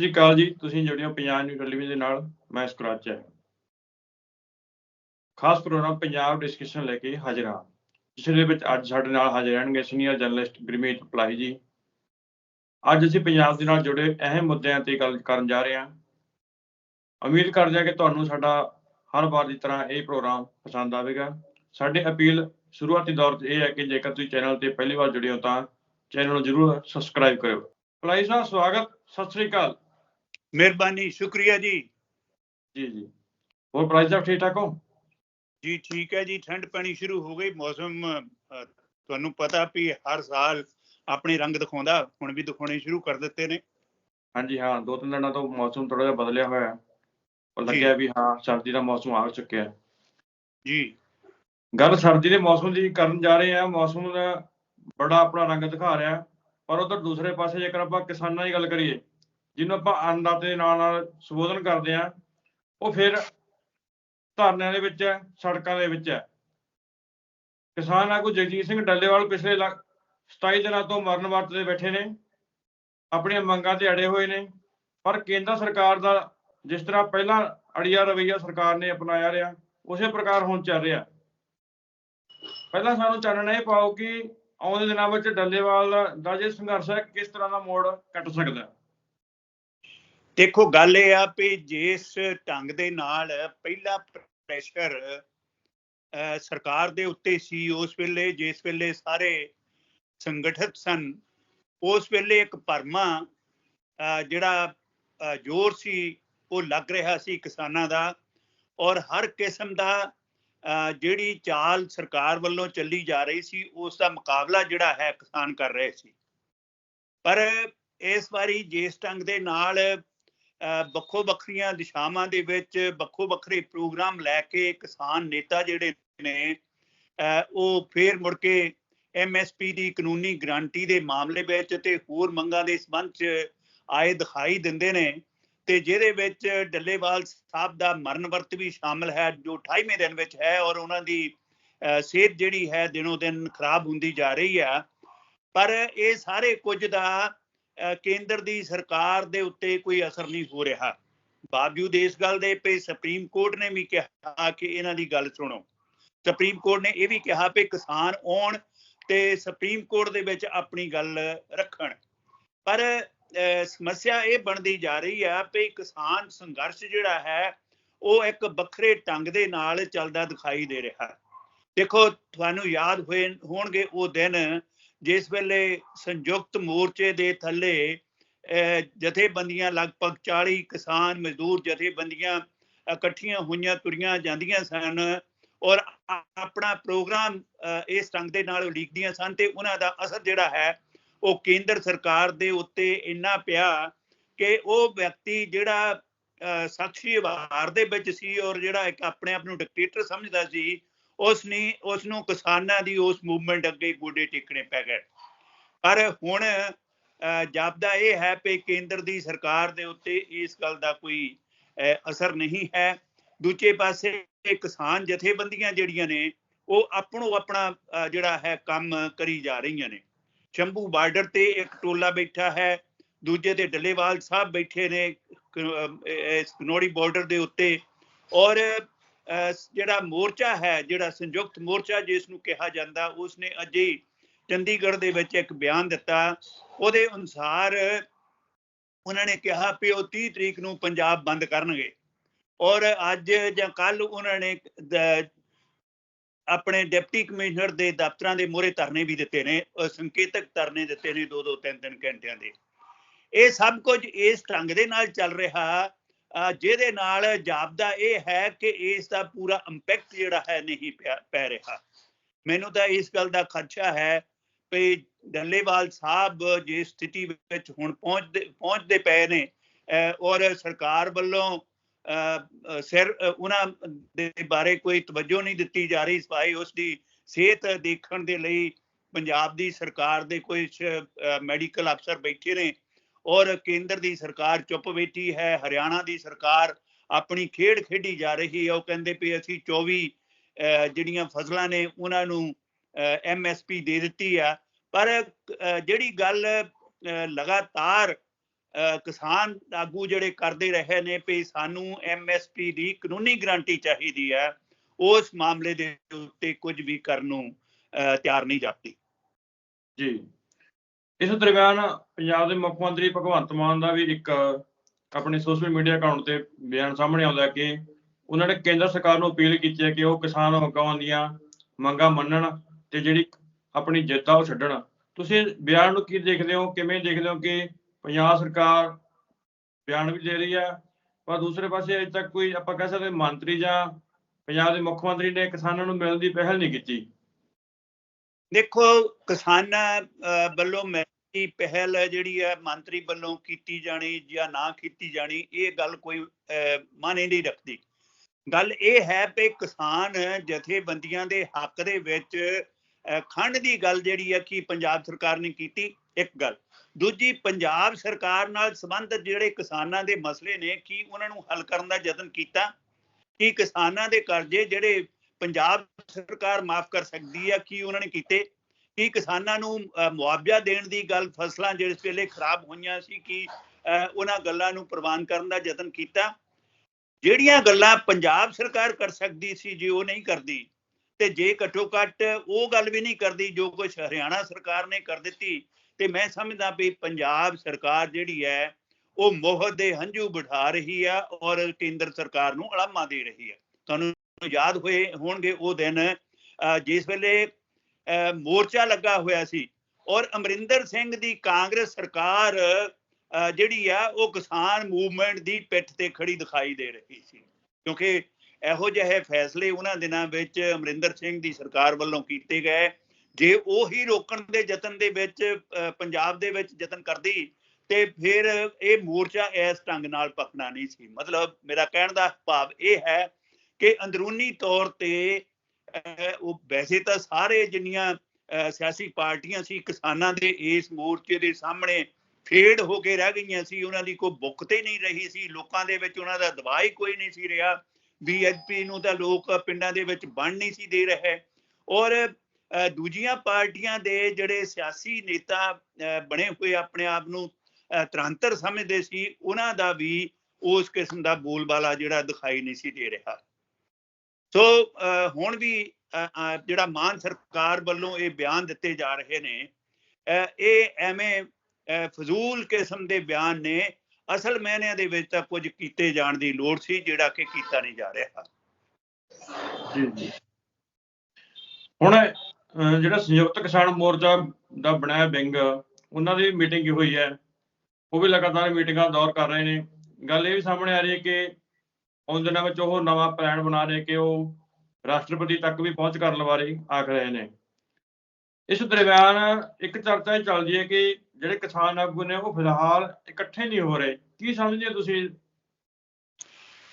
ਸ੍ਰੀ ਅਕਾਲ ਜੀ। ਤੁਸੀਂ ਜੁੜਿਓ Punjab news television ਦੇ ਨਾਲ। ਮੈਂ ਸਕਰਾਚ ਹੈ। ਖਾਸ ਪ੍ਰੋਗਰਾਮ ਪੰਜਾਬ ਡਿਸਕਸ਼ਨ ਲੈ ਕੇ ਹਾਜ਼ਰ ਹਾਂ। ਜਿਸ ਦੇ ਵਿੱਚ ਅੱਜ ਸਾਡੇ ਨਾਲ ਹਾਜ਼ਰ ਰਹਿਣਗੇ ਸੀਨੀਅਰ ਜਰਨਲਿਸਟ ਗੁਰਮੀਤ ਪਲਾਹੀ ਜੀ। ਅੱਜ ਅਸੀਂ ਪੰਜਾਬ ਦੇ ਨਾਲ ਜੁੜੇ ਅਹਿਮ ਮੁੱਦਿਆਂ ਤੇ ਗੱਲ ਕਰਨ ਜਾ ਰਹੇ ਹਾਂ। ਉਮੀਦ ਕਰਦੇ ਹਾਂ ਕਿ ਤੁਹਾਨੂੰ ਸਾਡਾ ਹਰ ਵਾਰ ਦੀ ਤਰ੍ਹਾਂ ਇਹ ਪ੍ਰੋਗਰਾਮ ਪਸੰਦ ਆਵੇਗਾ। ਸਾਡੀ ਅਪੀਲ ਸ਼ੁਰੂਆਤੀ ਦੌਰ 'ਚ ਇਹ ਹੈ ਕਿ ਜੇਕਰ ਤੁਸੀਂ ਚੈਨਲ ਤੇ ਪਹਿਲੀ ਵਾਰ ਜੁੜੇ ਹੋ ਤਾਂ ਚੈਨਲ ਨੂੰ ਜਰੂਰ ਸਬਸਕ੍ਰਾਈਬ ਕਰਿਓ। ਪਲਾਹੀ ਸਾਹਿਬ, ਸਵਾਗਤ। ਸਤਿ ਸ੍ਰੀ ਅਕਾਲ। ਮਿਹਰਬਾਨੀ ਸ਼ੁਕਰੀਆ ਜੀ। ਜੀ ਜੀ। ਹੋਰ ਪਲਾਹੀ ਸਾਹਿਬ ਠੀਕ ਠਾਕ ਹੋ? ਜੀ ਠੀਕ ਹੈ ਜੀ ਠੰਡ ਪੈਣੀ ਸ਼ੁਰੂ ਹੋ ਗਈ। ਮੌਸਮ ਤੁਹਾਨੂੰ ਪਤਾ ਵੀ ਹਰ ਸਾਲ ਆਪਣੇ ਰੰਗ ਦਿਖਾਉਂਦਾ ਹੁਣ ਵੀ ਦਿਖਾਉਣੇ ਸ਼ੁਰੂ ਕਰ ਦਿੱਤੇ ਨੇ। ਹਾਂਜੀ ਹਾਂ ਦੋ ਤਿੰਨ ਦਿਨਾਂ ਤੋਂ ਮੌਸਮ ਥੋੜਾ ਜਿਹਾ ਬਦਲਿਆ ਹੋਇਆ ਹੈ। ਲੱਗਿਆ ਵੀ ਹਾਂ ਸਰਦੀ ਦਾ ਮੌਸਮ ਆ ਚੁੱਕਿਆ ਹੈ। ਜੀ। ਗੱਲ ਸਰਦੀ ਦੇ ਮੌਸਮ ਦੀ ਕਰਨ ਜਾ ਰਹੇ ਹਾਂ। ਮੌਸਮ ਦਾ ਬੜਾ ਆਪਣਾ ਰੰਗ ਦਿਖਾ ਰਿਹਾ। ਪਰ ਉਧਰ ਦੂਸਰੇ ਪਾਸੇ ਜੇਕਰ ਆਪਾਂ ਕਿਸਾਨਾਂ ਦੀ ਗੱਲ ਕਰੀਏ ਜਿਹਨੂੰ ਆਪਾਂ ਅੰਨਦਾਤੇ ਦੇ ਨਾਲ ਨਾਲ ਸੰਬੋਧਨ ਕਰਦੇ ਹਾਂ, ਉਹ ਫਿਰ ਧਰਨਿਆਂ ਦੇ ਵਿੱਚ ਹੈ, ਸੜਕਾਂ ਦੇ ਵਿੱਚ ਹੈ ਕਿਸਾਨ ਆਗੂ ਜਗਜੀਤ ਸਿੰਘ ਡੱਲੇਵਾਲ ਪਿਛਲੇ ਲ- 27 ਦਿਨਾਂ ਤੋਂ ਮਰਨ ਵਰਤ ਤੇ ਬੈਠੇ ਨੇ, ਆਪਣੀਆਂ ਮੰਗਾਂ ਤੇ ਅੜੇ ਹੋਏ ਨੇ, ਪਰ ਕੇਂਦਰ ਸਰਕਾਰ ਦਾ ਜਿਸ ਤਰ੍ਹਾਂ ਪਹਿਲਾਂ ਅੜੀਆ ਰਵਈਆ ਸਰਕਾਰ ਨੇ ਅਪਣਾਇਆ ਰਿਹਾ, ਉਸੇ ਪ੍ਰਕਾਰ ਹੁਣ ਚੱਲ ਰਿਹਾ ਪਹਿਲਾਂ ਸਾਨੂੰ ਚਾਨਣਾ ਇਹ ਪਾਓ ਕਿ ਆਉਂਦੇ ਦਿਨਾਂ ਵਿੱਚ ਡੱਲੇਵਾਲ ਦਾ- ਦਾ ਜੇ ਸੰਘਰਸ਼ ਹੈ, ਕਿਸ ਤਰ੍ਹਾਂ ਦਾ ਮੋੜ ਕੱਟ ਸਕਦਾ ਹੈ? ਦੇਖੋ ਗੱਲ ਇਹ ਆ ਵੀ ਜਿਸ ਢੰਗ ਦੇ ਨਾਲ ਪਹਿਲਾ ਪ੍ਰੈਸ਼ਰ ਅ, ਸਰਕਾਰ ਦੇ ਉੱਤੇ ਸੀ ਉਸ ਵੇਲੇ ਜਿਸ ਵੇਲੇ ਸਾਰੇ ਸੰਗਠਿਤ ਸਨ ਉਸ ਵੇਲੇ ਇੱਕ ਭਰਮਾ ਜਿਹੜਾ ਜ਼ੋਰ ਸੀ ਉਹ ਲੱਗ ਰਿਹਾ ਸੀ ਕਿਸਾਨਾਂ ਦਾ ਔਰ ਹਰ ਕਿਸਮ ਦਾ ਅ, ਜਿਹੜੀ ਚਾਲ ਸਰਕਾਰ ਵੱਲੋਂ ਚੱਲੀ ਜਾ ਰਹੀ ਸੀ ਉਸ ਦਾ ਮੁਕਾਬਲਾ ਜਿਹੜਾ ਹੈ ਕਿਸਾਨ ਕਰ ਰਹੇ ਸੀ। ਪਰ ਇਸ ਵਾਰੀ ਜਿਸ ਢੰਗ ਦੇ ਨਾਲ ਵੱਖੋ ਵੱਖਰੀਆਂ ਦਿਸ਼ਾਵਾਂ ਦੇ ਵਿੱਚ ਵੱਖੋ ਵੱਖਰੇ ਪ੍ਰੋਗਰਾਮ ਲੈ ਕੇ ਕਿਸਾਨ ਨੇਤਾ ਜਿਹੜੇ ਨੇ ਉਹ ਫੇਰ ਮੁੜ ਕੇ ਐਮਐਸਪੀ ਦੀ ਕਾਨੂੰਨੀ ਗਰੰਟੀ ਦੇ ਮਾਮਲੇ ਵਿੱਚ ਤੇ ਹੋਰ ਮੰਗਾਂ ਦੇ ਸੰਬੰਧ 'ਚ ਆਏ ਦਿਖਾਈ ਦਿੰਦੇ ਨੇ ਤੇ ਜਿਹਦੇ ਵਿੱਚ ਡੱਲੇਵਾਲ ਸਾਹਿਬ ਦਾ ਮਰਨ ਵਰਤ ਵੀ ਸ਼ਾਮਲ ਹੈ ਜੋ 28ਵੇਂ ਦਿਨ ਵਿੱਚ ਹੈ ਔਰ ਉਹਨਾਂ ਦੀ ਅ, ਸਿਹਤ ਜਿਹੜੀ ਹੈ ਦਿਨੋ ਦਿਨ ਖਰਾਬ ਹੁੰਦੀ ਜਾ ਰਹੀ ਹੈ ਪਰ ਇਹ ਸਾਰੇ ਕੁਝ ਦਾ ਕੇਂਦਰ ਦੀ ਸਰਕਾਰ ਦੇ ਉੱਤੇ ਕੋਈ ਅਸਰ ਨਹੀਂ ਹੋ ਰਿਹਾ। ਬਾਵਜੂਦ ਇਸ ਗੱਲ ਦੇ ਪੇ ਸੁਪਰੀਮ ਕੋਰਟ ਨੇ ਵੀ ਕਿਹਾ ਕਿ ਇਹਨਾਂ ਦੀ ਗੱਲ ਸੁਣੋ। ਸੁਪਰੀਮ ਕੋਰਟ ਨੇ ਇਹ ਵੀ ਕਿਹਾ ਕਿ ਕਿਸਾਨ ਆਉਣ ਤੇ ਸੁਪਰੀਮ ਕੋਰਟ ਦੇ ਵਿੱਚ ਆਪਣੀ ਗੱਲ ਰੱਖਣ। ਪਰ ਅ, ਸਮੱਸਿਆ ਇਹ ਬਣਦੀ ਜਾ ਰਹੀ ਹੈ ਕਿ ਕਿਸਾਨ ਸੰਘਰਸ਼ ਜਿਹੜਾ ਹੈ ਉਹ ਇੱਕ ਵੱਖਰੇ ਢੰਗ ਦੇ ਨਾਲ ਚੱਲਦਾ ਦਿਖਾਈ ਦੇ ਰਿਹਾ। ਦੇਖੋ ਤੁਹਾਨੂੰ ਯਾਦ ਹੋਏ ਹੋਣਗੇ ਉਹ ਦਿਨ ਜਿਸ ਵੇਲੇ ਸੰਯੁਕਤ ਮੋਰਚੇ ਦੇ ਥੱਲੇ ਅਹ, ਜਥੇਬੰਦੀਆਂ ਲਗਭਗ 40 ਕਿਸਾਨ ਮਜ਼ਦੂਰ ਜਥੇਬੰਦੀਆਂ ਇਕੱਠੀਆਂ ਹੋਈਆਂ ਤੁਰੀਆਂ ਜਾਂਦੀਆਂ ਸਨ ਔਰ ਆਪਣਾ ਪ੍ਰੋਗਰਾਮ ਇਸ ਢੰਗ ਦੇ ਨਾਲ ਉਲੀਕਦੀਆਂ ਸਨ ਤੇ ਉਹਨਾਂ ਦਾ ਅਸਰ ਜਿਹੜਾ ਹੈ ਉਹ ਕੇਂਦਰ ਸਰਕਾਰ ਦੇ ਉੱਤੇ ਇੰਨਾ ਪਿਆ ਕਿ ਉਹ ਵਿਅਕਤੀ ਜਿਹੜਾ ਅਹ, ਸਾਖੀ ਵਾਰ ਦੇ ਵਿੱਚ ਸੀ ਔਰ ਜਿਹੜਾ ਇੱਕ ਆਪਣੇ ਆਪ ਨੂੰ ਡਿਕਟੇਟਰ ਸਮਝਦਾ ਸੀ ਉਸ ਨੇ ਉਸ ਨੂੰ ਕਿਸਾਨਾਂ ਦੀ ਉਸ ਮੂਵਮੈਂਟ ਅੱਗੇ ਗੋਡੇ ਟੇਕਣੇ ਪੈ ਗਏ। ਪਰ ਹੁਣ ਜਾਪਦਾ ਇਹ ਹੈ ਕਿ ਕੇਂਦਰ ਦੀ ਸਰਕਾਰ ਦੇ ਉੱਤੇ ਇਸ ਗੱਲ ਦਾ ਕੋਈ ਅਸਰ ਨਹੀਂ ਹੈ। ਦੂਜੇ ਪਾਸੇ ਕਿਸਾਨ ਜਥੇਬੰਦੀਆਂ ਜਿਹੜੀਆਂ ਨੇ, ਉਹ ਆਪਣੋ ਆਪਣਾ ਜਿਹੜਾ ਹੈ ਕੰਮ ਕਰੀ ਜਾ ਰਹੀਆਂ ਨੇ। ਸ਼ੰਭੂ ਬਾਰਡਰ ਤੇ ਇੱਕ ਟੋਲਾ ਬੈਠਾ ਹੈ, ਦੂਜੇ ਤੇ ਡੱਲੇਵਾਲ ਸਾਹਿਬ ਬੈਠੇ ਨੇ ਇਸ ਕਨੋੜੀ ਬਾਰਡਰ ਦੇ ਉੱਤੇ। ਔਰ ਜਿਹੜਾ ਮੋਰਚਾ ਹੈ, ਜਿਹੜਾ ਸੰਯੁਕਤ ਮੋਰਚਾ ਜਿਸ ਨੂੰ ਕਿਹਾ ਜਾਂਦਾ ਉਸ ਨੇ ਅਜੇ ਹੀ ਚੰਡੀਗੜ੍ਹ ਦੇ ਵਿੱਚ ਇੱਕ ਬਿਆਨ ਦਿੱਤਾ। ਉਹਦੇ ਅਨੁਸਾਰ ਉਹਨਾਂ ਨੇ ਕਿਹਾ ਕਿ ਉਹ 30 ਤਰੀਕ ਨੂੰ ਪੰਜਾਬ ਬੰਦ ਕਰਨਗੇ। ਔਰ ਅੱਜ ਜਾਂ ਕੱਲ ਉਹਨਾਂ ਨੇ ਆਪਣੇ ਡਿਪਟੀ ਕਮਿਸ਼ਨਰ ਦੇ ਦਫ਼ਤਰਾਂ ਦੇ ਮੂਹਰੇ ਧਰਨੇ ਵੀ ਦਿੱਤੇ ਨੇ ਸੰਕੇਤਕ ਧਰਨੇ ਦਿੱਤੇ ਨੇ ਦੋ ਦੋ ਤਿੰਨ ਤਿੰਨ ਘੰਟਿਆਂ ਦੇ। ਇਹ ਸਭ ਕੁਝ ਇਸ ਢੰਗ ਦੇ ਨਾਲ ਚੱਲ ਰਿਹਾ ਜਿਹਦੇ ਨਾਲ ਜਾਪਦਾ ਇਹ ਹੈ ਕਿ ਇਸ ਦਾ ਪੂਰਾ ਇੰਪੈਕਟ ਜਿਹੜਾ ਹੈ ਨਹੀਂ ਪਿਆ- ਪੈ ਰਿਹਾ। ਮੈਨੂੰ ਤਾਂ ਇਸ ਗੱਲ ਦਾ ਖਦਸ਼ਾ ਹੈ ਕਿ ਡੱਲੇਵਾਲ ਸਾਹਿਬ ਜਿਸ ਸਥਿਤੀ ਵਿੱਚ ਹੁਣ ਪਹੁੰਚਦੇ ਪਹੁੰਚਦੇ ਪਏ ਨੇ ਔਰ ਸਰਕਾਰ ਵੱਲੋਂ ਅਹ, ਸਿਰ ਉਹਨਾਂ ਦੇ ਬਾਰੇ ਕੋਈ ਤਵੱਜੋ ਨਹੀਂ ਦਿੱਤੀ ਜਾ ਰਹੀ ਸਫ਼ਾਈ ਉਸ ਦੀ ਸਿਹਤ ਦੇਖਣ ਦੇ ਲਈ ਪੰਜਾਬ ਦੀ ਸਰਕਾਰ ਦੇ ਕੋਈ ਮੈਡੀਕਲ ਅਫਸਰ ਬੈਠੇ ਨੇ। ਔਰ ਕੇਂਦਰ ਦੀ ਸਰਕਾਰ ਚੁੱਪ ਬੈਠੀ ਹੈ ਹਰਿਆਣਾ ਦੀ ਸਰਕਾਰ ਆਪਣੀ ਖੇਡ ਖੇਡੀ ਜਾ ਰਹੀ ਹੈ। ਉਹ ਕਹਿੰਦੇ ਵੀ ਅਸੀਂ 24 ਜਿਹੜੀਆਂ ਫਸਲਾਂ ਨੇ ਉਹਨਾਂ ਨੂੰ ਐਮਐਸਪੀ ਦੇ ਦਿੱਤੀ ਆ। ਪਰ ਜਿਹੜੀ ਗੱਲ ਲਗਾਤਾਰ ਅਹ, ਕਿਸਾਨ ਆਗੂ ਜਿਹੜੇ ਕਰਦੇ ਰਹੇ ਨੇ ਵੀ ਸਾਨੂੰ ਐਮਐਸਪੀ ਦੀ ਕਾਨੂੰਨੀ ਗਰੰਟੀ ਚਾਹੀਦੀ ਹੈ ਉਸ ਮਾਮਲੇ ਦੇ ਉੱਤੇ ਕੁਝ ਵੀ ਕਰਨ ਨੂੰ ਅਹ, ਤਿਆਰ ਨਹੀਂ ਜਾਪਦੀ। ਜੀ। ਇਸ ਦਰਮਿਆਨ ਪੰਜਾਬ ਦੇ ਮੁੱਖ ਮੰਤਰੀ ਭਗਵੰਤ ਮਾਨ ਦਾ ਵੀ ਇੱਕ ਆਪਣੇ ਸੋਸ਼ਲ ਮੀਡੀਆ ਅਕਾਊਂਟ ਤੇ ਬਿਆਨ ਸਾਹਮਣੇ ਆਉਂਦਾ ਕਿ ਉਹਨਾਂ ਨੇ ਕੇਂਦਰ ਸਰਕਾਰ ਨੂੰ ਅਪੀਲ ਕੀਤੀ ਹੈ ਕਿ ਉਹ ਕਿਸਾਨ ਹੱਕਾਂ ਦੀਆਂ ਮੰਗਾਂ ਮੰਨਣ ਤੇ ਜਿਹੜੀ ਆਪਣੀ ਜਿੱਤ ਆ ਉਹ ਛੱਡਣ। ਤੁਸੀਂ ਬਿਆਨ ਨੂੰ ਕੀ ਦੇਖਦੇ ਹੋ, ਕਿਵੇਂ ਦੇਖਦੇ ਹੋ ਕਿ ਪੰਜਾਬ ਸਰਕਾਰ ਬਿਆਨ ਵੀ ਦੇ ਰਹੀ ਹੈ, ਪਰ ਦੂਸਰੇ ਪਾਸੇ ਅਜੇ ਤੱਕ ਕੋਈ ਆਪਾਂ ਕਹਿ ਸਕਦੇ ਮੰਤਰੀ ਜਾਂ ਪੰਜਾਬ ਦੇ ਮੁੱਖ ਮੰਤਰੀ ਨੇ ਕਿਸਾਨਾਂ ਨੂੰ ਮਿਲਣ ਦੀ ਪਹਿਲ ਨਹੀਂ ਕੀਤੀ। ਦੇਖੋ, ਕਿਸਾਨਾਂ ਵੱਲੋਂ ਮੇਰੀ ਪਹਿਲ ਜਿਹੜੀ ਹੈ, ਮੰਤਰੀ ਵੱਲੋਂ ਕੀਤੀ ਜਾਣੀ ਜਾਂ ਨਾ ਕੀਤੀ ਜਾਣੀ, ਇਹ ਗੱਲ ਕੋਈ ਮਾਨੇ ਨਹੀਂ ਰੱਖਦੀ। ਗੱਲ ਇਹ ਹੈ ਕਿ ਕਿਸਾਨ ਜਥੇਬੰਦੀਆਂ ਦੇ ਹੱਕ ਦੇ ਵਿੱਚ ਖੰਡ ਦੀ ਗੱਲ ਜਿਹੜੀ ਹੈ ਕਿ ਪੰਜਾਬ ਸਰਕਾਰ ਨੇ ਕੀਤੀ, ਇੱਕ ਗੱਲ। ਦੂਜੀ, ਪੰਜਾਬ ਸਰਕਾਰ ਨਾਲ ਸੰਬੰਧਿਤ ਜਿਹੜੇ ਕਿਸਾਨਾਂ ਦੇ ਮਸਲੇ ਨੇ, ਕੀ ਉਹਨਾਂ ਨੂੰ ਹੱਲ ਕਰਨ ਦਾ ਯਤਨ ਕੀਤਾ? ਕਿ ਕਿਸਾਨਾਂ ਦੇ ਕਰਜ਼ੇ ਜਿਹੜੇ ਪੰਜਾਬ ਸਰਕਾਰ ਮਾਫ ਕਰ ਸਕਦੀ ਹੈ ਕੀ ਉਹਨਾਂ ਨੇ ਕੀਤੇ? ਕੀ ਕਿਸਾਨਾਂ ਨੂੰ ਮੁਆਵਜ਼ਾ ਦੇਣ ਦੀ ਗੱਲ, ਫਸਲਾਂ ਜਿਸ ਵੇਲੇ ਖਰਾਬ ਹੋਈਆਂ ਸੀ, ਕਿ ਉਹਨਾਂ ਗੱਲਾਂ ਨੂੰ ਪ੍ਰਵਾਨ ਕਰਨ ਦਾ ਯਤਨ ਕੀਤਾ? ਜਿਹੜੀਆਂ ਗੱਲਾਂ ਪੰਜਾਬ ਸਰਕਾਰ ਕਰ ਸਕਦੀ ਸੀ, ਜੇ ਉਹ ਨਹੀਂ ਕਰਦੀ, ਤੇ ਜੇ ਘੱਟੋ ਘੱਟ ਉਹ ਗੱਲ ਵੀ ਨਹੀਂ ਕਰਦੀ, ਜੋ ਕੁਝ ਹਰਿਆਣਾ ਸਰਕਾਰ ਨੇ ਕਰ ਦਿੱਤੀ, ਤੇ ਮੈਂ ਸਮਝਦਾ ਵੀ ਪੰਜਾਬ ਸਰਕਾਰ ਜਿਹੜੀ ਹੈ, ਉਹ ਮੋਹਰ ਦੇ ਹੰਝੂ ਬਿਠਾ ਰਹੀ ਆ ਔਰ ਕੇਂਦਰ ਸਰਕਾਰ ਨੂੰ ਅਲਾਮਾ ਦੇ ਰਹੀ ਹੈ। ਤੁਹਾਨੂੰ ਯਾਦ ਹੋਏ ਹੋਣਗੇ ਉਹ ਦਿਨ ਜਿਸ ਵੇਲੇ ਮੋਰਚਾ ਲੱਗਾ ਹੋਇਆ ਸੀ ਔਰ ਅਮਰਿੰਦਰ ਸਿੰਘ ਦੀ ਕਾਂਗਰਸ ਸਰਕਾਰ ਜਿਹੜੀ ਆ ਉਹ ਕਿਸਾਨ ਮੂਵਮੈਂਟ ਦੀ ਪਿੱਠ ਤੇ ਖੜੀ ਦਿਖਾਈ ਦੇ ਰਹੀ ਸੀ। ਕਿਉਂਕਿ ਇਹੋ ਜਿਹੇ ਫੈਸਲੇ ਉਹਨਾਂ ਦਿਨਾਂ ਵਿੱਚ ਅਮਰਿੰਦਰ ਸਿੰਘ ਦੀ ਸਰਕਾਰ ਵੱਲੋਂ ਕੀਤੇ ਗਏ। ਜੇ ਉਹੀ ਰੋਕਣ ਦੇ ਯਤਨ ਦੇ ਵਿੱਚ ਅਹ, ਪੰਜਾਬ ਦੇ ਵਿੱਚ ਯਤਨ ਕਰਦੀ ਤੇ ਫਿਰ ਇਹ ਮੋਰਚਾ ਇਸ ਢੰਗ ਨਾਲ ਪਕਣਾ ਨਹੀਂ ਸੀ। ਮਤਲਬ ਮੇਰਾ ਕਹਿਣ ਦਾ ਭਾਵ ਇਹ ਹੈ ਕਿ ਅੰਦਰੂਨੀ ਤੌਰ ਤੇ ਉਹ ਵੈਸੇ ਤਾਂ ਸਾਰੇ ਜਿੰਨੀਆਂ ਸਿਆਸੀ ਪਾਰਟੀਆਂ ਸੀ ਕਿਸਾਨਾਂ ਦੇ ਇਸ ਮੋਰਚੇ ਦੇ ਸਾਹਮਣੇ ਫੇਡ ਹੋ ਕੇ ਰਹਿ ਗਈਆਂ ਸੀ ਉਹਨਾਂ ਦੀ ਕੋਈ ਬੁੱਕ ਤੇ ਨਹੀਂ ਰਹੀ ਸੀ ਲੋਕਾਂ ਦੇ ਵਿੱਚ ਉਹਨਾਂ ਦਾ ਦਬਾਅ ਹੀ ਕੋਈ ਨਹੀਂ ਸੀ ਰਿਹਾ। ਬੀਐਸਪੀ ਨੂੰ ਤਾਂ ਲੋਕ ਪਿੰਡਾਂ ਦੇ ਵਿੱਚ ਬਣ ਨਹੀਂ ਸੀ ਦੇ ਰਹੇ। ਔਰ ਅਹ, ਦੂਜੀਆਂ ਪਾਰਟੀਆਂ ਦੇ ਜਿਹੜੇ ਸਿਆਸੀ ਨੇਤਾ ਅਹ, ਬਣੇ ਹੋਏ ਆਪਣੇ ਆਪ ਨੂੰ ਅਹ, ਤਰਾਂਤਰ ਸਮਝਦੇ ਸੀ ਉਹਨਾਂ ਦਾ ਵੀ ਉਸ ਕਿਸਮ ਦਾ ਬੋਲਬਾਲਾ ਜਿਹੜਾ ਦਿਖਾਈ ਨਹੀਂ ਸੀ ਦੇ ਰਿਹਾ। ਸੋ ਹੁਣ ਵੀ ਜਿਹੜਾ ਮਾਨ ਸਰਕਾਰ ਵੱਲੋਂ ਇਹ ਬਿਆਨ ਦਿੱਤੇ ਜਾ ਰਹੇ ਨੇ ਇਹ ਐਵੇਂ ਫਜ਼ੂਲ ਕਿਸਮ ਦੇ ਬਿਆਨ ਨੇ। ਅਸਲ ਮਾਇਨਿਆਂ ਦੇ ਵਿੱਚ ਤਾਂ ਕੁਝ ਕੀਤੇ ਜਾਣ ਦੀ ਲੋੜ ਸੀ, ਜਿਹੜਾ ਕਿ ਕੀਤਾ ਨਹੀਂ ਜਾ ਰਿਹਾ। ਜੀ ਜੀ। ਹੁਣ ਜਿਹੜਾ ਸੰਯੁਕਤ ਕਿਸਾਨ ਮੋਰਚਾ ਦਾ ਬਣਾਇਆ ਵਿੰਗ, ਉਹਨਾਂ ਦੀ ਮੀਟਿੰਗ ਹੋਈ ਹੈ? ਉਹ ਵੀ ਲਗਾਤਾਰ ਮੀਟਿੰਗਾਂ ਦੌਰ ਕਰ ਰਹੇ ਨੇ। ਗੱਲ ਇਹ ਵੀ ਸਾਹਮਣੇ ਆ ਰਹੀ ਹੈ ਕਿ ਉਹਨਾਂ ਦਿਨਾਂ ਵਿੱਚ ਉਹ ਨਵਾਂ ਪਲਾਨ ਬਣਾ ਰਹੇ ਕਿ ਉਹ ਰਾਸ਼ਟਰਪਤੀ ਤੱਕ ਵੀ ਪਹੁੰਚ ਕਰਨ ਬਾਰੇ ਆਖ ਰਹੇ ਨੇ। ਇਸ ਦਰਮਿਆਨ ਇੱਕ ਚਰਚਾ ਇਹ ਚੱਲਦੀ ਹੈ ਕਿ ਜਿਹੜੇ ਕਿਸਾਨ ਆਗੂ ਨੇ ਉਹ ਫਿਲਹਾਲ ਇਕੱਠੇ ਨਹੀਂ ਹੋ ਰਹੇ। ਕੀ ਸਮਝਦੇ ਤੁਸੀਂ?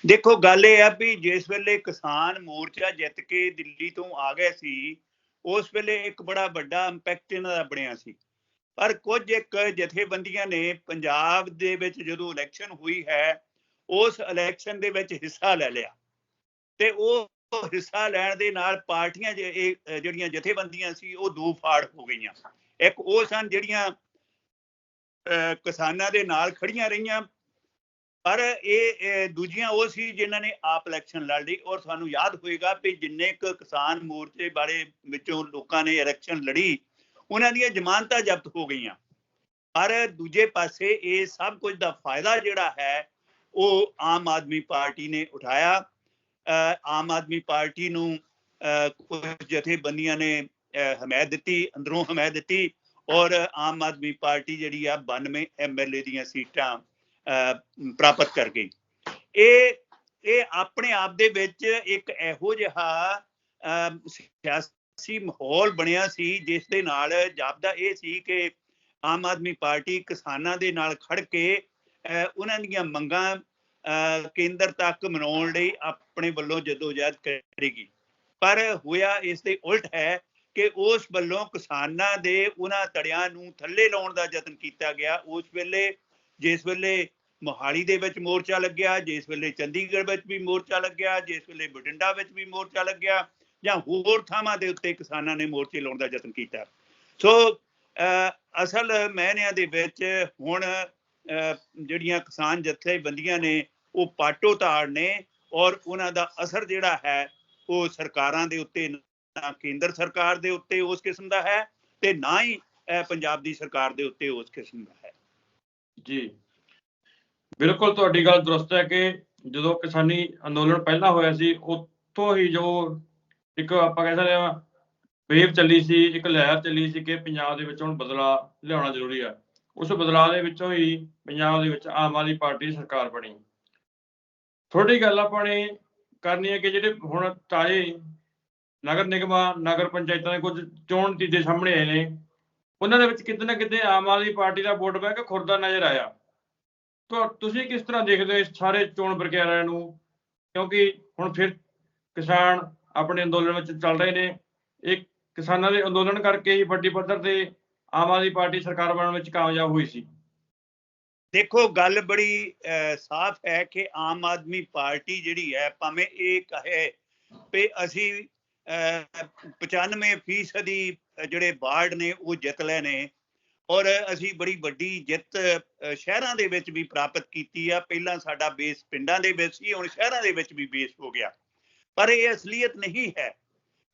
ਦੇਖੋ, ਗੱਲ ਇਹ ਆ ਵੀ ਜਿਸ ਵੇਲੇ ਕਿਸਾਨ ਮੋਰਚਾ ਜਿੱਤ ਕੇ ਦਿੱਲੀ ਤੋਂ ਆ ਗਏ ਸੀ, ਉਸ ਵੇਲੇ ਇੱਕ ਬੜਾ ਵੱਡਾ ਇੰਪੈਕਟ ਇਹਨਾਂ ਦਾ ਬਣਿਆ ਸੀ। ਪਰ ਕੁਝ ਇੱਕ ਜਥੇਬੰਦੀਆਂ ਨੇ ਪੰਜਾਬ ਦੇ ਵਿੱਚ ਜਦੋਂ ਇਲੈਕਸ਼ਨ ਹੋਈ ਹੈ ਉਸ ਇਲੈਕਸ਼ਨ ਦੇ ਵਿੱਚ ਹਿੱਸਾ ਲੈ ਲਿਆ। ਤੇ ਉਹ ਹਿੱਸਾ ਲੈਣ ਦੇ ਨਾਲ ਪਾਰਟੀਆਂ ਜਿਹੜੀਆਂ ਜਥੇਬੰਦੀਆਂ ਸੀ, ਉਹ ਦੋ ਫਾੜ ਹੋ ਗਈਆਂ। ਇੱਕ ਉਹ ਸਨ ਜਿਹੜੀਆਂ ਕਿਸਾਨਾਂ ਦੇ ਨਾਲ ਖੜੀਆਂ ਰਹੀਆਂ। ਪਰ ਇਹ ਦੂਜੀਆਂ ਉਹ ਸੀ ਜਿਨ੍ਹਾਂ ਨੇ ਆਪ ਇਲੈਕਸ਼ਨ ਲੜ ਲਈ। ਔਰ ਤੁਹਾਨੂੰ ਯਾਦ ਹੋਏਗਾ ਵੀ ਜਿੰਨੇ ਕੁ ਕਿਸਾਨ ਮੋਰਚੇ ਬਾਰੇ ਵਿੱਚੋਂ ਲੋਕਾਂ ਨੇ ਇਲੈਕਸ਼ਨ ਲੜੀ, ਉਹਨਾਂ ਦੀਆਂ ਜ਼ਮਾਨਤਾਂ ਜ਼ਬਤ ਹੋ ਗਈਆਂ। ਪਰ ਦੂਜੇ ਪਾਸੇ ਇਹ ਸਭ ਕੁਝ ਦਾ ਫਾਇਦਾ ਜਿਹੜਾ ਹੈ ਉਹ ਆਮ ਆਦਮੀ ਪਾਰਟੀ ਨੇ ਉਠਾਇਆ। ਅਹ ਆਮ ਆਦਮੀ ਪਾਰਟੀ ਨੂੰ ਅਹ ਕੁਝ ਜਥੇਬੰਦੀਆਂ ਨੇ ਹਮਾਇਤ ਦਿੱਤੀ ਅੰਦਰੋਂ ਹਮਾਇਤ ਦਿੱਤੀ ਔਰ ਆਮ ਆਦਮੀ ਪਾਰਟੀ ਜਿਹੜੀ ਆ 92 ਐਮਐਲਏ ਦੀਆਂ ਸੀਟਾਂ ਪ੍ਰਾਪਤ ਕਰ ਗਈ। ਇਹ ਇਹ ਆਪਣੇ ਆਪ ਦੇ ਵਿੱਚ ਇੱਕ ਇਹੋ ਜਿਹਾ ਅਹ, ਸਿਆਸੀ ਮਾਹੌਲ ਬਣਿਆ ਸੀ ਜਿਸ ਦੇ ਨਾਲ ਜਾਪਦਾ ਇਹ ਸੀ ਕਿ ਆਮ ਆਦਮੀ ਪਾਰਟੀ ਕਿਸਾਨਾਂ ਦੇ ਨਾਲ ਖੜ ਕੇ ਉਹਨਾਂ ਦੀਆਂ ਮੰਗਾਂ ਅਹ, ਕੇਂਦਰ ਤੱਕ ਮਨਾਉਣ ਲਈ ਆਪਣੇ ਵੱਲੋਂ ਜਦੋਜਹਿਦ ਕਰੇਗੀ। ਪਰ ਹੋਇਆ ਇਸ ਦੇ ਉਲਟ ਹੈ ਕਿ ਉਸ ਵੱਲੋਂ ਕਿਸਾਨਾਂ ਦੇ ਉਹਨਾਂ ਤੜਿਆਂ ਨੂੰ ਥੱਲੇ ਲਾਉਣ ਦਾ ਯਤਨ ਕੀਤਾ ਗਿਆ। ਉਸ ਵੇਲੇ ਜਿਸ ਵੇਲੇ ਮੋਹਾਲੀ ਦੇ ਵਿੱਚ ਮੋਰਚਾ ਲੱਗਿਆ ਜਿਸ ਵੇਲੇ ਚੰਡੀਗੜ੍ਹ ਵਿੱਚ ਵੀ ਮੋਰਚਾ ਲੱਗਿਆ ਜਿਸ ਵੇਲੇ ਬਠਿੰਡਾ ਵਿੱਚ ਵੀ ਮੋਰਚਾ ਲੱਗਿਆ ਜਾਂ ਹੋਰ ਥਾਵਾਂ ਦੇ ਉੱਤੇ ਕਿਸਾਨਾਂ ਨੇ ਮੋਰਚੇ ਲਾਉਣ ਦਾ ਯਤਨ ਕੀਤਾ। ਸੋ ਅਹ, ਅਸਲ ਮਹੀਨਿਆਂ ਦੇ ਵਿੱਚ ਹੁਣ ਜਿਹੜੀਆਂ ਕਿਸਾਨ ਜਥੇਬੰਦੀਆਂ ਨੇ, ਉਹ ਪਾਟੋ ਤਾੜ ਨੇ ਔਰ ਉਹਨਾਂ ਦਾ ਅਸਰ ਜਿਹੜਾ ਹੈ, ਉਹ ਸਰਕਾਰਾਂ ਦੇ ਉੱਤੇ, ਨਾ ਕੇਂਦਰ ਸਰਕਾਰ ਦੇ ਉੱਤੇ ਉਸ ਕਿਸਮ ਦਾ ਹੈ ਤੇ ਨਾ ਹੀ ਪੰਜਾਬ ਦੀ ਸਰਕਾਰ ਦੇ ਉੱਤੇ ਉਸ ਕਿਸਮ ਦਾ ਹੈ। ਜੀ। ਬਿਲਕੁਲ ਤੁਹਾਡੀ ਗੱਲ ਦਰੁਸਤ ਹੈ ਕਿ ਜਦੋਂ ਕਿਸਾਨੀ ਅੰਦੋਲਨ ਪਹਿਲਾਂ ਹੋਇਆ ਸੀ, ਉੱਥੋਂ ਹੀ ਜੋ ਇੱਕ ਆਪਾਂ ਕਹਿ ਸਕਦੇ ਹਾਂ, ਵੇਵ ਚੱਲੀ ਸੀ, ਇੱਕ ਲਹਿਰ ਚੱਲੀ ਸੀ ਕਿ ਪੰਜਾਬ ਦੇ ਵਿੱਚ ਹੁਣ ਬਦਲਾਅ ਲਿਆਉਣਾ ਜ਼ਰੂਰੀ ਹੈ ਉਸ ਬਦਲਾਅ ਦੇ ਵਿੱਚੋਂ ਹੀ ਪੰਜਾਬ ਦੇ ਵਿੱਚ ਆਮ ਆਦਮੀ ਪਾਰਟੀ ਸਰਕਾਰ ਬਣੀ। ਥੋੜੀ ਗੱਲ ਆਪਾਂ ਨੇ ਕਰਨੀ ਹੈ ਕਿ ਜਿਹੜੇ ਹੁਣ ਤਾਏ ਨਗਰ ਨਿਗਮਾਂ, ਨਗਰ ਪੰਚਾਇਤਾਂ ਦੇ ਕੁਝ ਚੋਣ ਨਤੀਜੇ ਸਾਹਮਣੇ ਆਏ ਨੇ, ਉਹਨਾਂ ਦੇ ਵਿੱਚ ਕਿਤੇ ਨਾ ਕਿਤੇ ਆਮ ਆਦਮੀ ਪਾਰਟੀ ਦਾ ਵੋਟ ਬੈਂਕ ਖੁਰਦਾ ਨਜ਼ਰ ਆਇਆ। ਤਾਂ ਤੁਸੀਂ ਕਿਸ ਤਰ੍ਹਾਂ ਦੇਖਦੇ ਹੋ ਇਸ ਸਾਰੇ ਚੋਣ ਪ੍ਰਕਿਰਿਆ ਨੂੰ? ਕਿਉਂਕਿ ਹੁਣ ਫਿਰ ਕਿਸਾਨ ਆਪਣੇ ਅੰਦੋਲਨ ਵਿੱਚ ਚੱਲ ਰਹੇ ਨੇ। ਇਹ ਕਿਸਾਨਾਂ ਦੇ ਅੰਦੋਲਨ ਕਰਕੇ ਹੀ ਵੱਡੀ ਪੱਧਰ ਤੇ ਆਮ ਆਦਮੀ ਪਾਰਟੀ ਸਰਕਾਰ ਬਣਨ ਵਿੱਚ ਕਾਮਯਾਬ ਹੋਈ ਸੀ। ਦੇਖੋ ਗੱਲ ਬੜੀ ਸਾਫ਼ ਹੈ ਕਿ ਆਮ ਆਦਮੀ ਪਾਰਟੀ ਜਿਹੜੀ ਹੈ ਭਾਵੇਂ ਇਹ ਕਹੇ ਵੀ ਅਸੀਂ ਅਹ, 95 ਫੀਸਦੀ ਜਿਹੜੇ ਵਾਰਡ ਨੇ ਉਹ ਜਿੱਤ ਲਏ ਨੇ ਔਰ ਅਸੀਂ ਬੜੀ ਵੱਡੀ ਜਿੱਤ ਸ਼ਹਿਰਾਂ ਦੇ ਵਿੱਚ ਵੀ ਪ੍ਰਾਪਤ ਕੀਤੀ ਆ। ਪਹਿਲਾਂ ਸਾਡਾ ਬੇਸ ਪਿੰਡਾਂ ਦੇ ਵਿੱਚ ਸੀ ਹੁਣ ਸ਼ਹਿਰਾਂ ਦੇ ਵਿੱਚ ਵੀ ਬੇਸ ਹੋ ਗਿਆ। ਪਰ ਇਹ ਅਸਲੀਅਤ ਨਹੀਂ ਹੈ।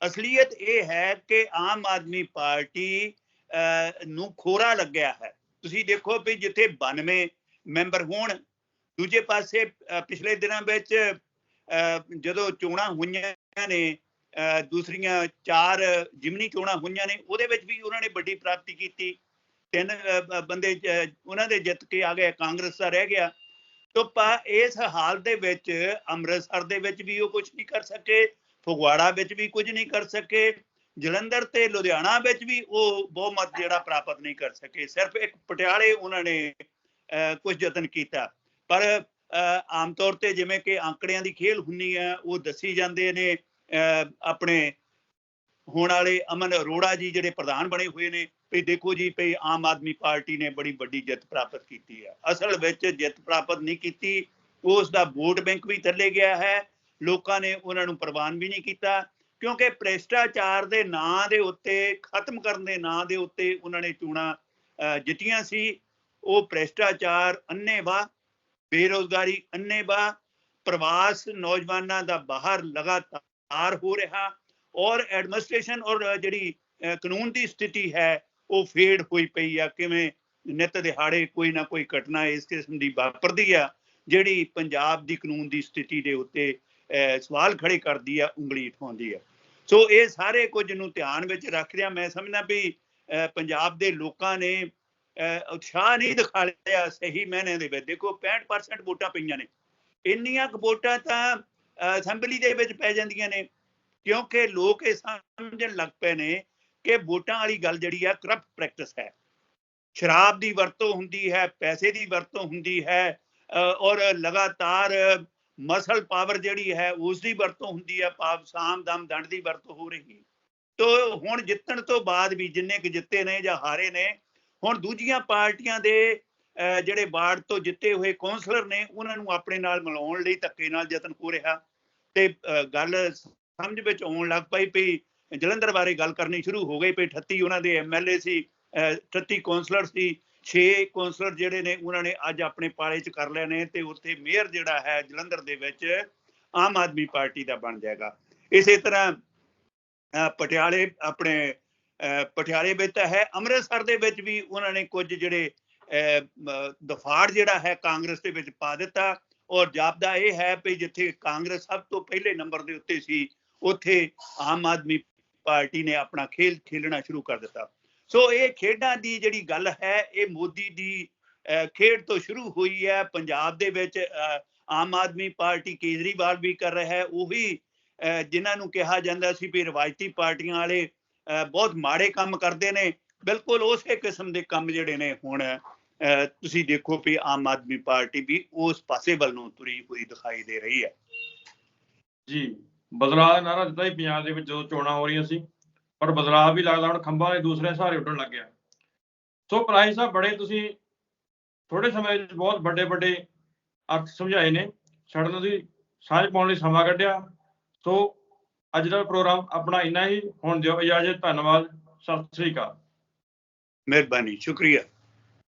ਅਸਲੀਅਤ ਇਹ ਹੈ ਕਿ ਆਮ ਆਦਮੀ ਪਾਰਟੀ ਨੂੰ ਖੋਰਾ ਲੱਗਿਆ ਹੈ। ਤੁਸੀਂ ਦੇਖੋ ਵੀ ਜਿੱਥੇ 92 ਮੈਂਬਰ ਹੋਣ, ਦੂਜੇ ਪਾਸੇ ਪਿਛਲੇ ਦਿਨਾਂ ਵਿੱਚ ਜਦੋਂ ਚੋਣਾਂ ਹੋਈਆਂ ਨੇ ਦੂਸਰੀਆਂ ਚਾਰ ਜਿਮਨੀ ਚੋਣਾਂ ਹੋਈਆਂ ਨੇ, ਉਹਦੇ ਵਿੱਚ ਵੀ ਉਹਨਾਂ ਨੇ ਵੱਡੀ ਪ੍ਰਾਪਤੀ ਕੀਤੀ। ਤਿੰਨ ਬੰਦੇ ਉਹਨਾਂ ਦੇ ਜਿੱਤ ਕੇ ਆ ਗਏ, ਕਾਂਗਰਸ ਦਾ ਰਹਿ ਗਿਆ। ਤੋਂ ਪਾ ਇਸ ਹਾਲ ਦੇ ਵਿੱਚ, ਅੰਮ੍ਰਿਤਸਰ ਦੇ ਵਿੱਚ ਵੀ ਉਹ ਕੁਝ ਨਹੀਂ ਕਰ ਸਕੇ, ਫਗਵਾੜਾ ਵਿੱਚ ਵੀ ਕੁਝ ਨਹੀਂ ਕਰ ਸਕੇ। ਜਲੰਧਰ ਤੇ ਲੁਧਿਆਣਾ ਵਿੱਚ ਵੀ ਉਹ ਬਹੁਮਤ ਜਿਹੜਾ ਪ੍ਰਾਪਤ ਨਹੀਂ ਕਰ ਸਕੇ। ਸਿਰਫ ਇੱਕ ਪਟਿਆਲੇ ਉਹਨਾਂ ਨੇ ਅਹ, ਕੁਝ ਯਤਨ ਕੀਤਾ। ਪਰ ਅਹ, ਆਮ ਤੌਰ ਤੇ ਜਿਵੇਂ ਕਿ ਅੰਕੜਿਆਂ ਦੀ ਖੇਲ ਹੁੰਨੀ ਹੈ ਉਹ ਦੱਸੀ ਜਾਂਦੇ ਨੇ ਅਹ, ਆਪਣੇ ਹੋਣ ਵਾਲੇ ਅਮਨ ਅਰੋੜਾ ਜੀ ਜਿਹੜੇ ਪ੍ਰਧਾਨ ਬਣੇ ਹੋਏ ਨੇ ਵੀ ਦੇਖੋ ਜੀ ਵੀ ਆਮ ਆਦਮੀ ਪਾਰਟੀ ਨੇ ਬੜੀ ਵੱਡੀ ਜਿੱਤ ਪ੍ਰਾਪਤ ਕੀਤੀ ਹੈ। ਅਸਲ ਵਿੱਚ ਜਿੱਤ ਪ੍ਰਾਪਤ ਨਹੀਂ ਕੀਤੀ ਉਸ ਦਾ ਵੋਟ ਬੈਂਕ ਵੀ ਥੱਲੇ ਗਿਆ ਹੈ। ਲੋਕਾਂ ਨੇ ਉਹਨਾਂ ਨੂੰ ਪ੍ਰਵਾਨ ਵੀ ਨਹੀਂ ਕੀਤਾ। ਕਿਉਂਕਿ ਭ੍ਰਿਸ਼ਟਾਚਾਰ ਦੇ ਨਾਂ ਦੇ ਉੱਤੇ ਖਤਮ ਕਰਨ ਦੇ ਨਾਂ ਦੇ ਉੱਤੇ ਉਹਨਾਂ ਨੇ ਚੋਣਾਂ ਅਹ, ਜਿੱਤੀਆਂ ਸੀ। ਉਹ ਭ੍ਰਿਸ਼ਟਾਚਾਰ ਅੰਨੇਵਾਹ ਬੇਰੋਜ਼ਗਾਰੀ ਅੰਨੇਵਾਹ ਪ੍ਰਵਾਸ ਨੌਜਵਾਨਾਂ ਦਾ ਬਾਹਰ ਲਗਾਤਾਰ ਹੋ ਰਿਹਾ ਔਰ ਐਡਮਿਨਿਸਟ੍ਰੇਸ਼ਨ ਔਰ ਜਿਹੜੀ ਕਾਨੂੰਨ ਦੀ ਸਥਿਤੀ ਹੈ ਉਹ ਫੇਡ ਹੋਈ ਪਈ ਆ। ਕਿਵੇਂ ਨਿਤ ਦਿਹਾੜੇ ਕੋਈ ਨਾ ਕੋਈ ਘਟਨਾ ਇਸ ਕਿਸਮ ਦੀ ਵਾਪਰਦੀ ਆ ਜਿਹੜੀ ਪੰਜਾਬ ਦੀ ਕਾਨੂੰਨ ਦੀ ਸਥਿਤੀ ਦੇ ਉੱਤੇ ਅਹ, ਸਵਾਲ ਖੜੇ ਕਰਦੀ ਆ ਉਂਗਲੀ ਉਠਾਉਂਦੀ ਆ। ਸੋ ਇਹ ਸਾਰੇ ਕੁਝ ਨੂੰ ਧਿਆਨ ਵਿੱਚ ਰੱਖਦਿਆਂ ਮੈਂ ਸਮਝਦਾ ਵੀ ਅਹ, ਪੰਜਾਬ ਦੇ ਲੋਕਾਂ ਨੇ ਉਤਸ਼ਾਹ ਨਹੀਂ ਦਿਖਾ ਲਿਆ ਸਹੀ ਮੈਨੇ ਦੇ ਵਿੱਚ। ਦੇਖੋ 65% ਵੋਟਾਂ ਪਈਆਂ ਨੇ। ਇੰਨੀਆਂ ਕੁ ਵੋਟਾਂ ਤਾਂ ਅਸੈਂਬਲੀ ਦੇ ਵਿੱਚ ਪੈ ਜਾਂਦੀਆਂ ਨੇ। ਕਿਉਂਕਿ ਲੋਕ ਇਹ ਸਮਝਣ ਲੱਗ ਪਏ ਨੇ ਕਿ ਵੋਟਾਂ ਵਾਲੀ ਗੱਲ ਜਿਹੜੀ ਆ ਕਰਪਟ ਪ੍ਰੈਕਟਿਸ ਹੈ। ਸ਼ਰਾਬ ਦੀ ਵਰਤੋਂ ਹੁੰਦੀ ਹੈ ਪੈਸੇ ਦੀ ਵਰਤੋਂ ਹੁੰਦੀ ਹੈ ਅਹ, ਔਰ ਲਗਾਤਾਰ ਮਸਲ ਪਾਵਰ ਜਿਹੜੀ ਹੈ ਉਸ ਦੀ ਵਰਤੋਂ ਹੁੰਦੀ ਹੈ ਪਾਪ ਸਾਮ ਦਮ ਦੰਡ ਦੀ ਵਰਤੋਂ ਹੋ ਰਹੀ ਤੋ ਹੁਣ ਜਿੱਤਣ ਤੋਂ ਬਾਅਦ ਵੀ ਜਿੰਨੇ ਕਿ ਜਿੱਤੇ ਨੇ ਜਾਂ ਹਾਰੇ ਨੇ ਹੁਣ ਦੂਜੀਆਂ ਪਾਰਟੀਆਂ ਦੇ ਜਿਹੜੇ ਬਾੜ ਤੋਂ ਜਿੱਤੇ ਹੋਏ ਕੌਂਸਲਰ ਨੇ ਉਹਨਾਂ ਨੂੰ ਆਪਣੇ ਨਾਲ ਮਿਲਾਉਣ ਲਈ ਧੱਕੇ ਨਾਲ ਯਤਨ ਹੋ ਰਿਹਾ। ਤੇ ਅਹ, ਗੱਲ ਸਮਝ ਵਿੱਚ ਆਉਣ ਲੱਗ ਪਈ ਪਈ ਜਲੰਧਰ ਬਾਰੇ ਗੱਲ ਕਰਨੀ ਸ਼ੁਰੂ ਹੋ ਗਈ ਪਈ 38 ਉਹਨਾਂ ਦੇ ਐਮਐਲਏ ਸੀ ਅਹ, 38 ਕੌਂਸਲਰ ਸੀ 6 ਕੌਂਸਲਰ ਜਿਹੜੇ ਨੇ ਉਹਨਾਂ ਨੇ ਅੱਜ ਆਪਣੇ ਪਾਲੇ 'ਚ ਕਰ ਲਏ ਨੇ ਤੇ ਉੱਥੇ ਮੇਅਰ ਜਿਹੜਾ ਹੈ ਜਲੰਧਰ ਦੇ ਵਿੱਚ ਆਮ ਆਦਮੀ ਪਾਰਟੀ ਦਾ ਬਣ ਜਾਏਗਾ। ਇਸੇ ਤਰ੍ਹਾਂ ਪਟਿਆਲੇ ਆਪਣੇ ਅਹ, ਪਟਿਆਲੇ ਵਿੱਚ ਤਾਂ ਹੈ ਅੰਮ੍ਰਿਤਸਰ ਦੇ ਵਿੱਚ ਵੀ ਉਹਨਾਂ ਨੇ ਕੁਝ ਜਿਹੜੇ ਅਹ, ਦਫਾੜ ਜਿਹੜਾ ਹੈ ਕਾਂਗਰਸ ਦੇ ਵਿੱਚ ਪਾ ਦਿੱਤਾ। ਔਰ ਜਾਪਦਾ ਇਹ ਹੈ ਵੀ ਜਿੱਥੇ ਕਾਂਗਰਸ ਸਭ ਤੋਂ ਪਹਿਲੇ ਨੰਬਰ ਦੇ ਉੱਤੇ ਸੀ ਉੱਥੇ ਆਮ ਆਦਮੀ ਪਾਰਟੀ ਨੇ ਆਪਣਾ ਖੇਲ ਖੇਲਣਾ ਸ਼ੁਰੂ ਕਰ ਦਿੱਤਾ। ਸੋ ਇਹ ਖੇਡਾਂ ਦੀ ਜਿਹੜੀ ਗੱਲ ਹੈ ਇਹ ਮੋਦੀ ਦੀ ਅਹ, ਖੇਡ ਤੋਂ ਸ਼ੁਰੂ ਹੋਈ ਹੈ। ਪੰਜਾਬ ਦੇ ਵਿੱਚ ਆਮ ਆਦਮੀ ਪਾਰਟੀ ਕੇਜਰੀਵਾਲ ਵੀ ਕਰ ਰਿਹਾ ਹੈ। ਉਹੀ ਅਹ, ਜਿਨ੍ਹਾਂ ਨੂੰ ਕਿਹਾ ਜਾਂਦਾ ਸੀ ਵੀ ਰਵਾਇਤੀ ਪਾਰਟੀਆਂ ਵਾਲੇ ਅਹ, ਬਹੁਤ ਮਾੜੇ ਕੰਮ ਕਰਦੇ ਨੇ। ਬਿਲਕੁਲ ਉਸੇ ਕਿਸਮ ਦੇ ਕੰਮ ਜਿਹੜੇ ਨੇ ਹੁਣ ਅਹ, ਤੁਸੀਂ ਦੇਖੋ ਵੀ ਆਮ ਆਦਮੀ ਪਾਰਟੀ ਵੀ ਉਸ ਪਾਸੇ ਵੱਲ ਨੂੰ ਤੁਰੀ ਹੋਈ ਦਿਖਾਈ ਦੇ ਰਹੀ ਹੈ। ਜੀ ਬਦਲਾਅ ਦਾ ਨਾਰਾ ਦਿੱਤਾ ਸੀ ਪੰਜਾਬ ਦੇ ਵਿੱਚ ਜਦੋਂ ਚੋਣਾਂ ਹੋ ਰਹੀਆਂ ਸੀ ਔਰ ਬਦਲਾਅ ਵੀ ਲੱਗਦਾ, ਹੁਣ ਖੰਭਾਂ ਦੇ ਦੂਸਰੇ ਸਹਾਰੇ ਉੱਡਣ ਲੱਗ ਗਿਆ। ਸੋ ਪ੍ਰਾਈ ਸਾਹਿਬ, ਬੜੇ ਤੁਸੀਂ ਥੋੜੇ ਸਮੇਂ ਵਿੱਚ ਬਹੁਤ ਵੱਡੇ ਵੱਡੇ ਅਰਥ ਸਮਝਾਏ ਨੇ। ਸਾਡੇ ਨਾਲ ਸਾਂਝ ਪਾਉਣ ਲਈ ਸਮਾਂ ਕੱਢਿਆ। ਸੋ ਅੱਜ ਦਾ ਪ੍ਰੋਗਰਾਮ ਆਪਣਾ ਇੰਨਾ ਹੀ। ਹੁਣ ਦਿਓ ਇਜਾਜ਼ਤ, ਧੰਨਵਾਦ। ਸਤਿ ਸ੍ਰੀ ਅਕਾਲ। ਮਿਹਰਬਾਨੀ, ਸ਼ੁਕਰੀਆ।